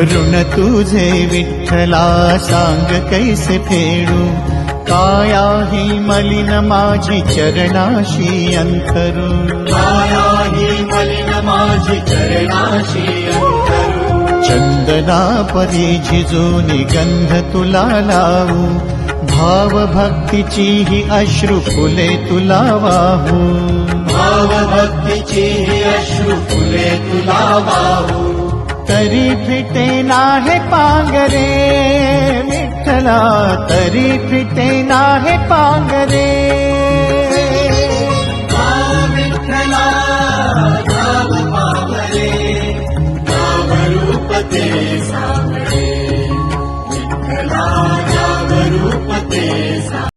ऋण तुझे विठ्ठला सांग कैसे फेडू? काया ही मलिन माझी चरणाशी अंतरू। माया ही मलिन माझी चरणाशी अंतरू। चंदना परी झिजूनी गंध तुला लावू। भाव भक्तीची ही अश्रू फुले तुला वाहू। भाव भक्तीची ही अश्रू फुले तुला वाहू तरी फिटे नाहे तरि पिटेनाहे पागरे। मिथला तरि पिटेनाहे पागरे